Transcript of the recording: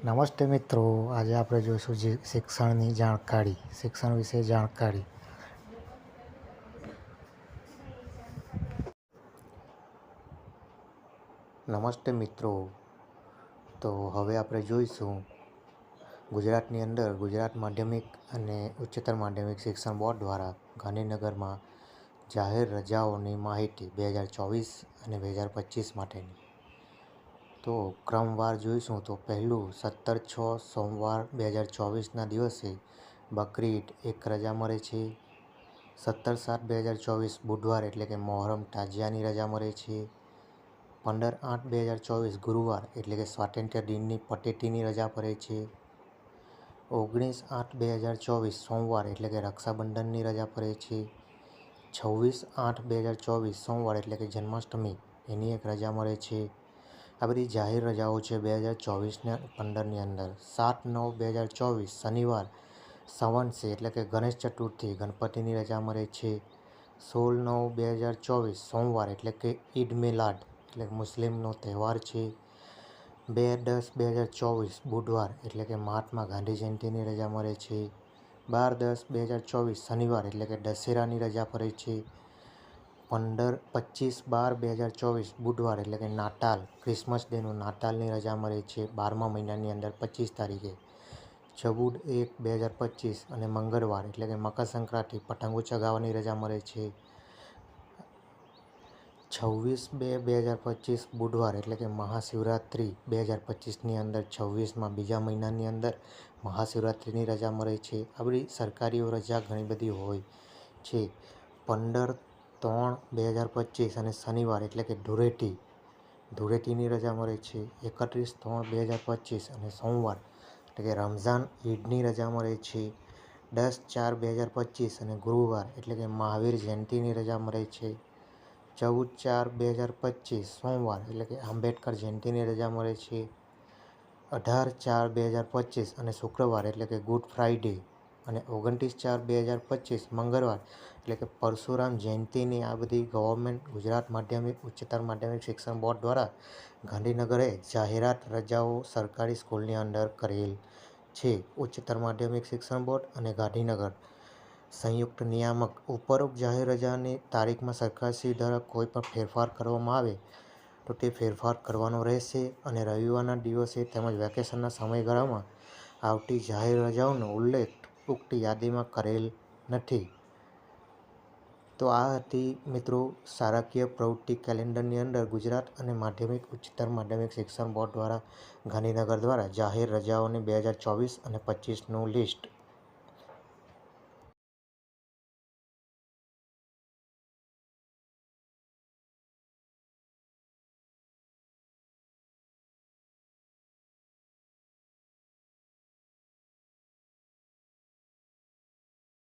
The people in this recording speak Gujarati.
નમસ્તે મિત્રો, આજે આપણે જોઈશું જે શિક્ષણની જાણકારી, શિક્ષણ વિશે જાણકારી. નમસ્તે મિત્રો, તો હવે આપણે જોઈશું ગુજરાતની અંદર ગુજરાત માધ્યમિક અને ઉચ્ચતર માધ્યમિક શિક્ષણ બોર્ડ દ્વારા ગાંધીનગરમાં જાહેર રજાઓની માહિતી બે હજાર ચોવીસ અને બે હજાર પચીસ માટેની. તો ક્રમવાર જોઈશું તો પહેલું સત્તર છ સોમવાર બે હજાર ચોવીસના દિવસે બકરીદ એક રજા મળે છે. સત્તર સાત બે હજાર ચોવીસ બુધવાર એટલે કે મોહરમ તાજિયાની રજા મળે છે. પંદર આઠ બે હજાર ચોવીસ ગુરુવાર એટલે કે સ્વાતંત્ર્ય દિનની પટેટીની રજા પડે છે. ઓગણીસ આઠ બે હજાર ચોવીસ સોમવાર એટલે કે રક્ષાબંધનની રજા પડે છે. છવ્વીસ આઠ બે હજાર ચોવીસ સોમવાર એટલે કે જન્માષ્ટમી એની એક રજા મળે છે. આ બધી જાહેર રજાઓ છે બે હજાર ચોવીસને પંદરની અંદર. સાત નવ બે હજાર ચોવીસ, શનિવાર સંવંતસે એટલે કે ગણેશ ચતુર્થી, ગણપતિની રજા મળે છે. સોળ નવ બે હજાર ચોવીસ, સોમવાર, એટલે કે ઈદ મિલાદ, એટલે મુસ્લિમનો તહેવાર છે. બે દસ બે હજાર ચોવીસ, બુધવાર, એટલે કે મહાત્મા ગાંધી જયંતિની રજા મળે છે. બાર દસ બે હજાર ચોવીસ, શનિવાર, એટલે કે દશેરાની રજા પડે છે. પંદર પચીસ બાર બે હજાર ચોવીસ બુધવાર એટલે કે નાતાલ, ક્રિસમસ ડેનું નાતાલની રજા મળે છે બારમા મહિનાની અંદર પચીસ તારીખે. ચૌદ એક બે હજાર પચીસ અને મંગળવાર એટલે કે મકર સંક્રાંતિ પતંગો ચગાવવાની રજા મળે છે. છવ્વીસ બે બે હજાર પચીસ બુધવાર એટલે કે મહાશિવરાત્રિ બે હજાર પચીસની અંદર છવ્વીસમાં બીજા મહિનાની અંદર મહાશિવરાત્રિની રજા મળે છે. આ બધી સરકારીઓ રજા ઘણી બધી હોય છે. પંદર ત્રણ બે હજાર પચીસ અને શનિવાર એટલે કે ધૂળેટી ધૂળેટીની રજા મળે છે એકત્રીસ ત્રણ બે હજાર પચીસ અને સોમવાર એટલે કે રમઝાન ઈદની રજા મળે છે દસ ચાર બે હજાર પચીસ અને ગુરુવાર એટલે કે મહાવીર જયંતિની રજા મળે છે ચૌદ ચાર બે હજાર પચીસ સોમવાર એટલે કે આંબેડકર જયંતિની રજા મળે છે અઢાર ચાર બે હજાર પચીસ અને શુક્રવાર એટલે કે ગુડ ફ્રાઈડે અને ઓગણત્રીસ ચાર બે હજાર પચીસ મંગળવાર, એટલે કે પરશુરામ જયંતિની આ બધી ગવર્મેન્ટ, ગુજરાત માધ્યમિક, ઉચ્ચતર માધ્યમિક શિક્ષણ બોર્ડ દ્વારા ગાંધીનગરે જાહેરાત રજાઓ સરકારી સ્કૂલની અંદર કરેલ છે. ઉચ્ચતર માધ્યમિક શિક્ષણ બોર્ડ અને ગાંધીનગર. સંયુક્ત નિયામક, ઉપરોક્ત જાહેર રજાની તારીખમાં સરકારશ્રી દ્વારા કોઈ પણ ફેરફાર કરવામાં આવે તો તે ફેરફાર કરવાનો રહેશે અને રવિવારના દિવસે તેમજ વેકેશનના સમયગાળામાં આવતી જાહેર રજાઓનો ઉલ્લેખ ઉક્ત યાદીમાં કરેલ નથી. તો આ હતી મિત્રો શાળાકીય પ્રવૃત્તિ કેલેન્ડરની અંદર ગુજરાત અને માધ્યમિક ઉચ્ચતર માધ્યમિક શિક્ષણ બોર્ડ દ્વારા ગાંધીનગર દ્વારા જાહેર રજાઓની બે હજાર ચોવીસ અને પચીસનું લિસ્ટ.